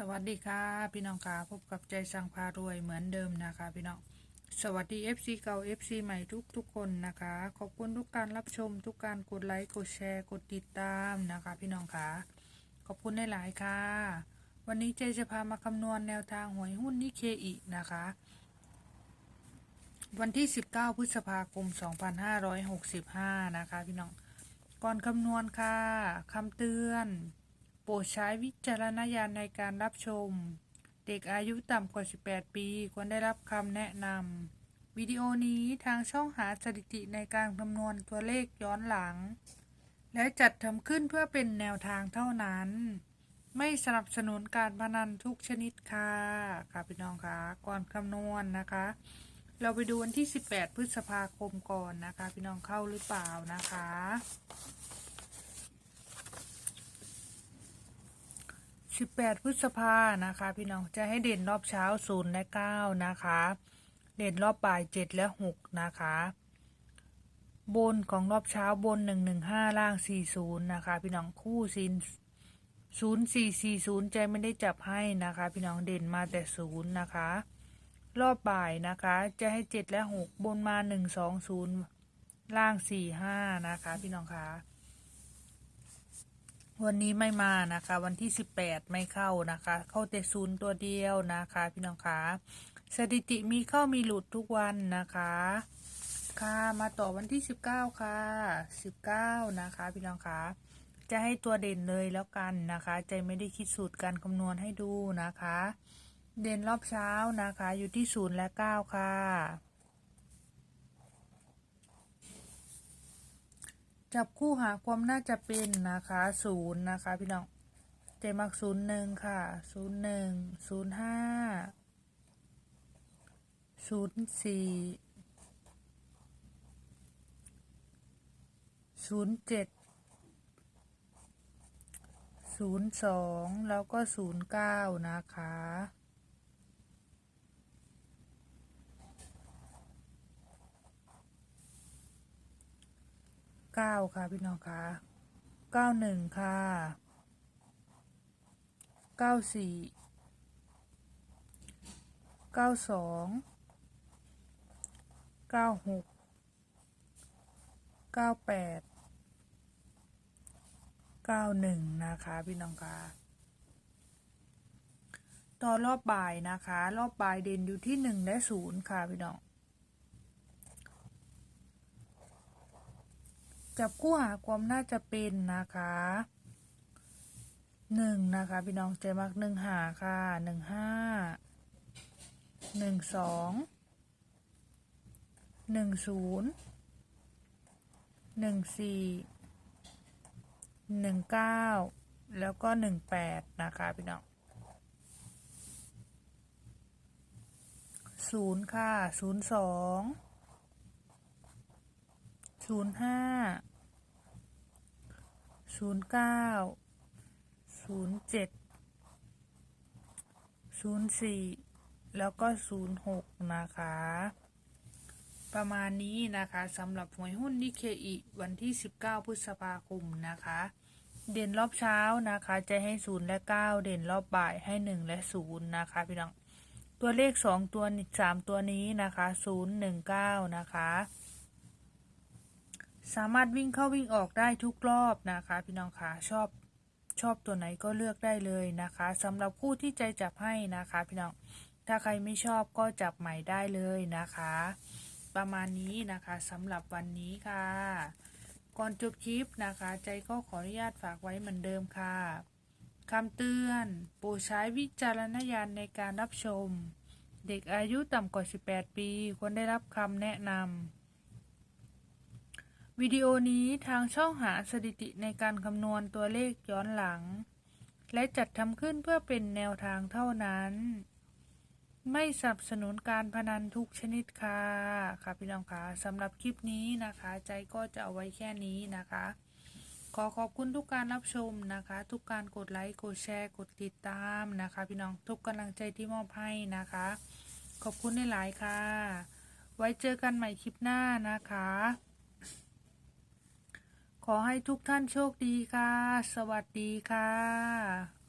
สวัสดีค่ะ พี่น้องค่ะพบกับใจสั่งพารวยเหมือนเดิมนะคะ พี่น้องสวัสดี FC เก่า FC ใหม่ทุกทุกคนนะคะ ขอบคุณทุกการรับชม ทุกการกดไลค์กดแชร์กดติดตามนะคะ พี่น้องค่ะขอบคุณได้หลายๆค่ะ วันนี้เจจะพามาคำนวณแนวทางหวยหุ้นนิเคอินะคะ วันที่ 19 พฤษภาคม 2565 นะคะ พี่น้องก่อนคำนวณค่ะคำเตือน โปรดใช้วิจารณญาณในการรับชม เด็กอายุต่ำกว่า 18 ปี ควรได้รับคำแนะนำ วิดีโอนี้ทางช่องหาสถิติในการคำนวณตัวเลขย้อนหลัง และจัดทำขึ้นเพื่อเป็นแนวทางเท่านั้น ไม่สนับสนุนการพนันทุกชนิดค่ะ ค่ะพี่น้องคะก่อนคำนวณนะคะ เราไปดูวันที่ 18 พฤษภาคมก่อนนะคะ พี่น้องเข้าหรือเปล่านะคะ 18 พฤษภานะคะ พี่น้องจะให้เด่นรอบเช้า 0 และ 9 นะคะ เด่นรอบบ่าย 7 และ 6 นะคะ บนของรอบเช้าบน 115 ล่าง 40 นะคะ พี่น้องคู่ซิน0440 ใจไม่ได้จับให้นะคะ พี่น้องเด่นมาแต่ 0 นะคะ รอบบ่ายนะคะ จะให้ 7 และ 6 บนมา 120 ล่าง 45 นะคะ พี่น้องคะ วันนี้ไม่มานะคะ วันที่ 18 ไม่เข้านะคะ เข้าแต่ศูนย์ตัวเดียวนะคะ พี่น้องคะสถิติมีเข้ามีหลุดทุกวันนะคะ ค่ะมาต่อวันที่ 19 ค่ะ 19 นะคะ พี่น้องคะจะให้ตัวเด่นเลยแล้วกันนะคะ ใจไม่ได้คิดสูตรการคำนวณให้ดูนะคะ เด่นรอบเช้านะคะ อยู่ที่0และ9ค่ะ จับคู่หาความน่าจะเป็นนะคะศูนย์นะคะพี่น้องเจมักศูนย์หนึ่งค่ะศูนย์หนึ่งศูนย์ห้าศูนย์สี่ศูนย์เจ็ดศูนย์สองแล้วก็ศูนย์เก้านะคะ เก้าค่ะพี่น้องคะเก้าหนึ่งค่ะเก้าสี่เก้าสองเก้าหกเก้าแปดเก้าหนึ่งนะคะพี่น้องคะตอนรอบบ่ายนะคะ รอบบ่ายเด่นอยู่ที่หนึ่งและศูนย์ค่ะพี่น้อง จับคู่หาความน่าจะเป็นนะคะหนึ่งนะคะพี่น้องใจมักหนึ่งหาค่ะหนึ่งห้าหนึ่งสองหนึ่งศูนย์หนึ่งสี่หนึ่งเก้าแล้วก็หนึ่งแปดนะคะพี่น้องศูนย์ค่ะศูนย์สอง ศูนย์ห้าศูนย์เก้าศูนย์เจ็ดศูนย์สี่แล้วก็ศูนย์หกนะคะ ประมาณนี้นะคะสำหรับหวยหุ้นนิเคอิวันที่19พฤษภาคมนะคะ เด่นรอบเช้านะคะ จะให้0และ9เด่นรอบบ่ายให้1และ0นะคะพี่น้องตัวเลข2ตัว3ตัวนี้นะคะ0 1 9นะคะ สามารถวิ่งเข้าวิ่งออกได้ทุกรอบนะคะ พี่น้องคะชอบชอบตัวไหนก็เลือกได้เลยนะคะสำหรับคู่ที่ใจจับให้นะคะ พี่น้องถ้าใครไม่ชอบก็จับใหม่ได้เลยนะคะ ประมาณนี้นะคะสำหรับวันนี้ค่ะ ก่อนจบคลิปนะคะ ใจก็ขออนุญาตฝากไว้เหมือนเดิมค่ะคำเตือนโปรดใช้วิจารณญาณในการรับชม เด็กอายุต่ำกว่า 18 ปี ควรได้รับคำแนะนำ วิดีโอนี้ทางช่องหาสถิติในการคำนวณตัวเลขย้อนหลัง และจัดทำขึ้นเพื่อเป็นแนวทางเท่านั้น ไม่สนับสนุนการพนันทุกชนิดค่ะค่ะพี่น้องคะสำหรับคลิปนี้นะคะ ใจก็จะเอาไว้แค่นี้นะคะ ขอขอบคุณทุกการรับชมนะคะ ทุกการกดไลค์กดแชร์กดติดตามนะคะ พี่น้องทุกกำลังใจที่มอบให้นะคะ ขอบคุณหลายๆค่ะ ไว้เจอกันใหม่คลิปหน้านะคะ ขอให้ทุกท่านโชคดีค่ะ สวัสดีค่ะ